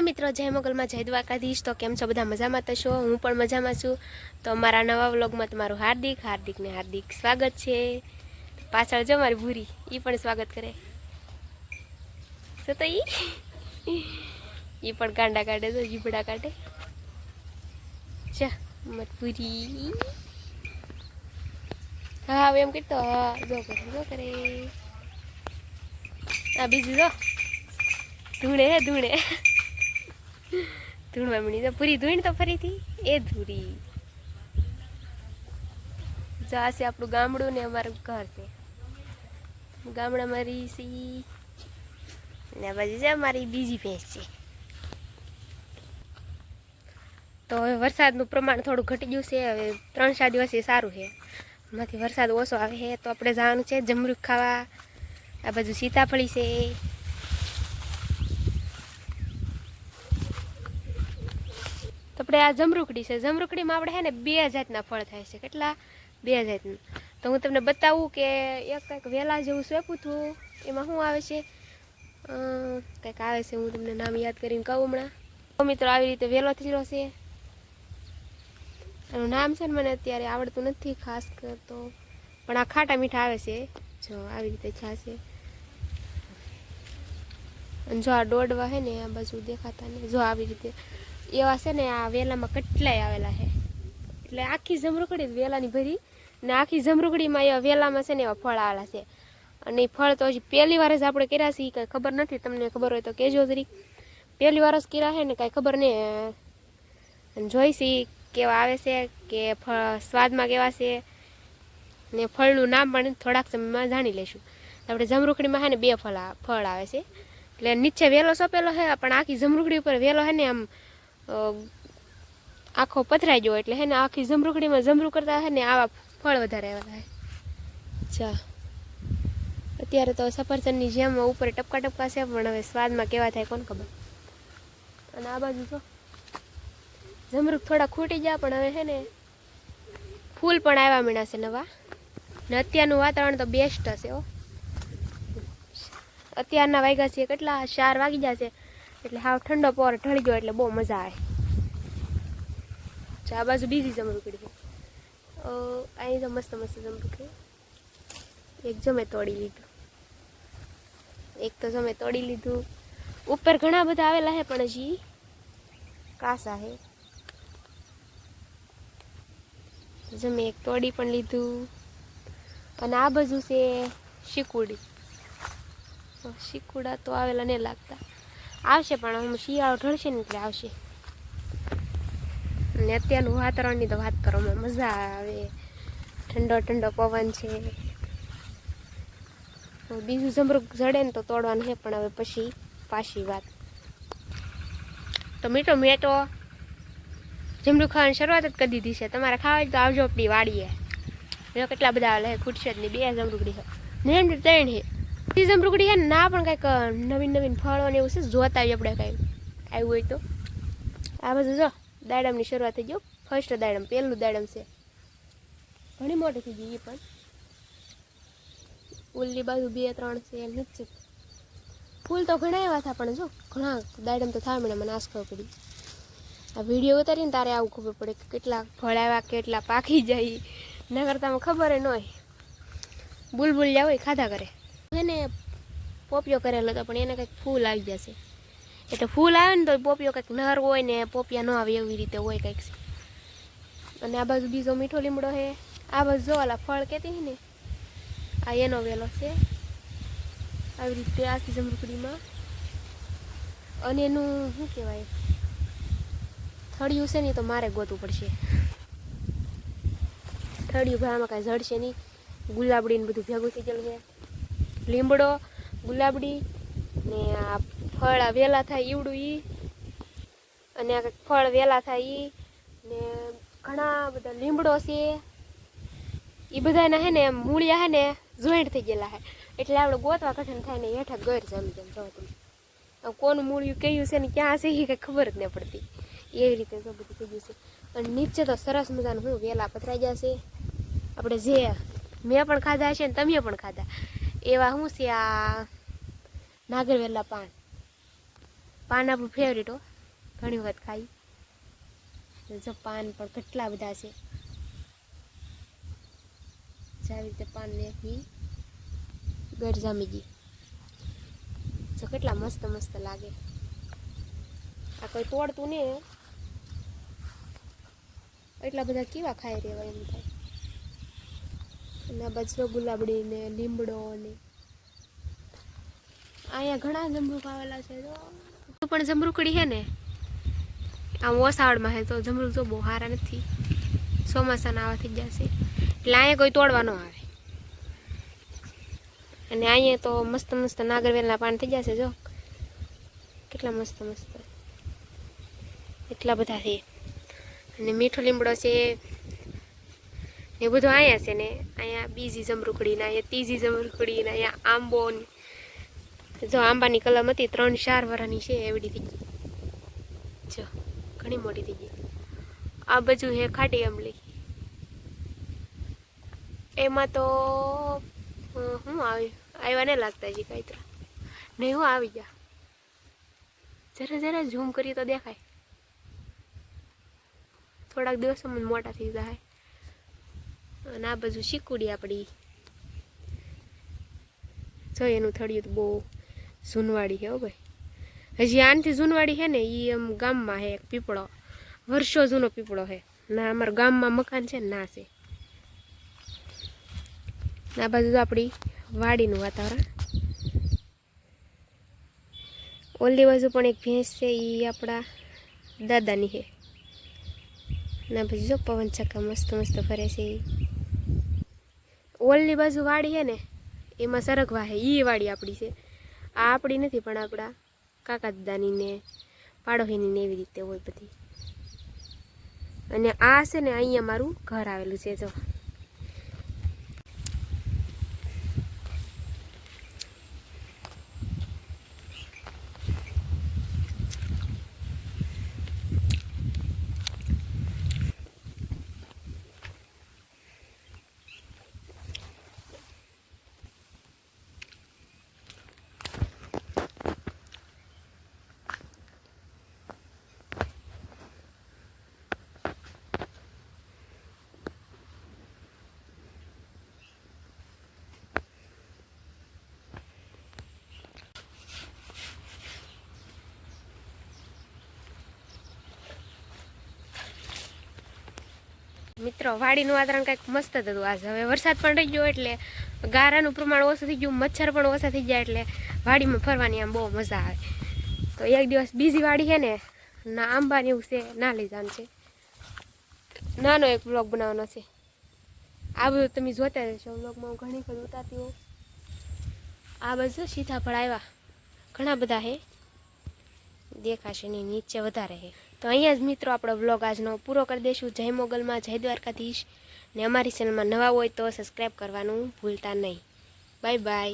Hello મિત્રો, જય મોગલમાં જય દ્વારકાધીશ. તો કેમ છો બધા મજામાં થશો હું પણ મજામાં છું. તો મારા નવા વ્લોગમાં તમારું હાર્દિક હાર્દિકને હાર્દિક સ્વાગત છે. પાછળ જો મારી ભૂરી એ પણ સ્વાગત કરે. શું તો એ પણ કાંડા કાઢે તો જીભડા કાઢે. ચા મારી ભૂરી. હા, હવે એમ કીધું હા, જો કરે જો કરે. આ બીજું જો. ધૂણે ધૂણે. ધૂણવા મળી તો પૂરી ધૂણ તો ફરીથી એ ધૂરી. જો આપણું ગામડું ને અમારું ઘર છે. ગામડામાં રહી સી ને આ બાજુ છે મારી બીજી ભેંસ છે. તો હવે વરસાદનું પ્રમાણ થોડું ઘટી ગયું છે. હવે ત્રણ ચાર દિવસથી સારું છે. એમાંથી વરસાદ ઓછો આવે છે. તો આપણે જવાનું છે જમરૂખ ખાવા. આ બાજુ સીતાફળી છે. આપણે આ જમરૂકડી છે. જમરૂકડીમાં આપણે છે ને બે જાતના ફળ થાય છે. કેટલા? બે જાતના. તો હું તમને બતાવું કે એક કંઈક વેલા જેવું સ્વેપું હતું એમાં શું આવે છે? કંઈક આવે છે, હું તમને નામ યાદ કરીને કહું હમણાં. મિત્રો, આવી રીતે વેલો થયેલો છે. એનું નામ છે ને મને અત્યારે આવડતું નથી ખાસ કરતો પણ આ ખાટા મીઠા આવે છે. જો, આવી રીતે છાશે અને જો આ દોડવા છે ને, આ બાજુ દેખાતા ને જો, આવી રીતે એવા છે ને આ વેલામાં કેટલાય આવેલા છે. એટલે આખી જમરૂકડી વેલાની ભરી ને આખી જમરૂકડીમાં એવા વેલામાં છે ને એવા ફળ આવેલા છે. અને એ ફળ તો હજી પહેલી વાર જ આપણે કર્યા છે એ કાંઈ ખબર નથી, તમને ખબર હોય તો કહેજો જરી. પહેલી વાર જ કર્યા છે ને કાંઈ ખબર નહીં જોઈશી કેવા આવે છે, કે ફળ સ્વાદમાં કેવા છે. ને ફળનું નામ પણ થોડાક સમયમાં જાણી લઈશું. આપણે જમરૂખડીમાં છે ને બે ફળ ફળ આવે છે. એટલે નીચે વેલો સોંપેલો છે, પણ આખી જમરૂખડી ઉપર વેલો છે ને આમ આખો પથરાઈ ગયો એટલે હે ને આખી જમરૂકડીમાં જમરૂ કરતા હે ને આવા ફળ વધારે આવેલા હે. ચા અત્યારે તો સફરજનની જેમ ઉપર ટપકા ટપકા છે, પણ હવે સ્વાદમાં કેવા થાય કોણ ખબર. અને આ બાજુ તો જમરૂક થોડા ખૂટી ગયા, પણ હવે છે ને ફૂલ પણ આવ્યા મીણા છે નવા. ને અત્યારનું વાતાવરણ તો બેસ્ટ હશે હો. અત્યારના વાગ્યા છે કેટલા? ચાર વાગી જશે એટલે હાવ ઠંડો પવર ઢળી ગયો એટલે બહુ મજા આવે. જો આ બાજુ બીજી જમરૂકડી અહીં તો મસ્ત મસ્ત જમરૂકડી એક જમે તોડી લીધું. એક તો જમે તોડી લીધું. ઉપર ઘણા બધા આવેલા છે પણ હજી કાસા છે જમે એક તોડી પણ લીધું. અને આ બાજુ છે શીકુડી. શીકુડા તો આવેલા નહીં લાગતા. આવશે, પણ હું શિયાળો ઢળશે ને એટલે આવશે. અને અત્યારનું વાતાવરણની તો વાત કરવામાં મજા આવે. ઠંડો ઠંડો પવન છે. બીજું જમરૂક જડે ને તો તોડવાનું છે, પણ હવે પછી પાછી વાત. તો મીઠો મેટો જમરૂક ખાવાની શરૂઆત જ કરી દીધી છે. તમારે ખાવા તો આવજો આપણી વાડીએ. કેટલા બધા લે, ખૂટશે જ નહીં. બે જમરૂકડી છે. ને એમ ત્રણ છે. બીજી જમરૂકડી છે ના પણ કંઈક નવીન નવીન ફળો ને એવું છે, જોતા આવીએ આપણે કાંઈ. આવ્યું હોય તો. આ બધું જો, દાડમની શરૂઆત થઈ ગયો ફર્સ્ટ દાડમ, પહેલું દાડમ છે. ઘણી મોટી થઈ ગઈ એ પણ. ઉલ્લી બાજુ બે, ત્રણ છે નીચે ફૂલ તો ઘણા એવા હતા પણ જો, ઘણા દાડમ તો થાય મને મને આસ ખબર પડી. આ વીડિયો ઉતારીને તારે આવું ખબર પડે કે કેટલા ફળ આવ્યા, કેટલા પાકી જાય. ન કરતા ખબર ન હોય. બુલબુલ જા હોય, ખાધા કરે. એને પોપિયો કરેલો હતો પણ એને કંઈક ફૂલ આવી જશે. એટલે ફૂલ આવે ને તો પોપિયો કંઈક નર હોય ને, પોપિયા ન આવે એવી રીતે હોય કંઈક. અને આ બાજુ બીજો મીઠો લીમડો છે. આ બાજુ જો ઓલા ફળ કહેતી ને, આ એનો વેલો છે. આવી રીતે આખી જમરૂકડીમાં અને એનું શું કહેવાય? થળિયું છે ને તો મારે ગોતવું પડશે. થળિયું ભામાં કાંઈ ઝડશે નહીં. ગુલાબડીને બધું ભેગું થઈ ગયેલું છે. લીમડો, ગુલાબડી ને આ ફળ આ વેલા થાય ઈવડું ઈ. અને આ ફળ વેલા થાય ઈ. ને ઘણા બધા લીમડો છે. એ બધાના હે ને મૂળિયા હે ને જોઈન્ટ થઈ ગયેલા હે. એટલે આપણે ગોતવા કઠિન થાય ને હેઠા ગર જમી જેમ જો તમે. કોનું મૂળિયું કયું છે ને ક્યાં છે એ કંઈ ખબર જ નહીં પડતી. એવી રીતે તો બધું થઈ ગયું છે. અને નીચે તો સરસ મજાનું, હું વેલા પથરાઈ જશે આપણે જે મેં પણ ખાધા છે ને તમે પણ ખાધા. એવા શું છે આ નાગરવેલા પાન પાન. આપણું ફેવરેટ હો. ઘણી વખત ખાઈ. જો પાન પણ કેટલા બધા છે. આવી રીતે પાન નાખી, ગર જામી ગઈ. જો કેટલા મસ્ત મસ્ત લાગે. આ કોઈ તોડતું નહીં એટલા બધા કેવા ખાઈ રહેવા એમ થાય. અને આ ગુલાબડી ને લીમડો ને અહીંયા ઘણા જમરૂક આવેલા છે તો પણ જમરૂકડી છે ને? આમ ઓસાવડમાં છે તો જમરૂક તો બહુ સારા નથી. ચોમાસાના આવા થઈ જશે એટલે અહીંયા કોઈ તોડવા ન આવે. અને અહીંયા તો મસ્ત મસ્ત નાગરવેલના પાન થઈ જશે જો. કેટલા મસ્ત મસ્ત. એટલા બધા છે. અને મીઠો લીમડો છે. એ બધું અહીંયા છે ને અહીંયા બીજી જમરૂખડીના અહીંયા ત્રીજી જમરૂખડીના અહીંયા આંબોની. જો આંબાની કલમ હતી, ત્રણ ચાર વરાની છે એવડી થઈ ગઈ. જો, ઘણી મોટી થઈ ગઈ. આ બાજુ હે ખાટી આંબલી એમાં તો હું આવ્યું આવ્યા ને લાગતા છે કાંઈ તો. નહીં, હું આવી ગયા. જરા જરા ઝૂમ કરીએ તો દેખાય. થોડાક દિવસોમાં મોટા થઈ જાય. અને આ બાજુ શીકુડી આપણી જો એનું થળિયું તો બહુ જૂનવાડી છે હો ભાઈ. હજી આનથી જૂનવાડી છે ને એ આમ ગામમાં છે એક પીપળો. વર્ષો જૂનો પીપળો છે. ના, અમારા ગામમાં મકાન છે ને છે. આ બાજુ તો આપણી વાડીનું વાતાવરણ. ઓલી બાજુ પણ એક ભેંસ છે એ આપણા દાદાની છે. ના બાજુ જો પવન ચક્કા મસ્ત મસ્ત ફરે છે. ઈ. ઓલની બાજુ વાડી છે ને, એમાં સરગવા છે એ વાડી આપણી છે. આ આપણી નથી, પણ આપણા કાકા દાદાની ને પાડોશીની ને એવી રીતે હોય બધી. અને આ છે ને, અહીંયા મારું ઘર આવેલું છે, જો. મિત્રો, વાડીનું વાતાવરણ કંઈક મસ્ત જ હતું આજ. હવે વરસાદ પણ રહી ગયો એટલે ગારાનું પ્રમાણ ઓછું થઈ ગયું, મચ્છર પણ ઓછા થઈ ગયા એટલે વાડીમાં ફરવાની આમ બહુ મજા આવે. તો એક દિવસ બીજી વાડી છે ને, ના આંબાની એવું છે, ના લઈ જવાનું છે. નાનો એક બ્લોગ બનાવવાનો છે. આ બધું તમે જોતા રહેશો. બ્લોગમાં હું ઘણી વખત ઉતારતી હોઉં. આ બધું સીતાફળ આવ્યા ઘણા બધા છે. દેખાશે નહીં, નીચે વધારે છે. તો અહીંયા જ મિત્રો આપણો બ્લોગ આજનો પૂરો કરી દઈશું. જય મોગલમાં, જય દ્વારકાધીશ. ને અમારી ચેનલમાં નવા હોય તો સબસ્ક્રાઈબ કરવાનું ભૂલતા નહીં. Bye bye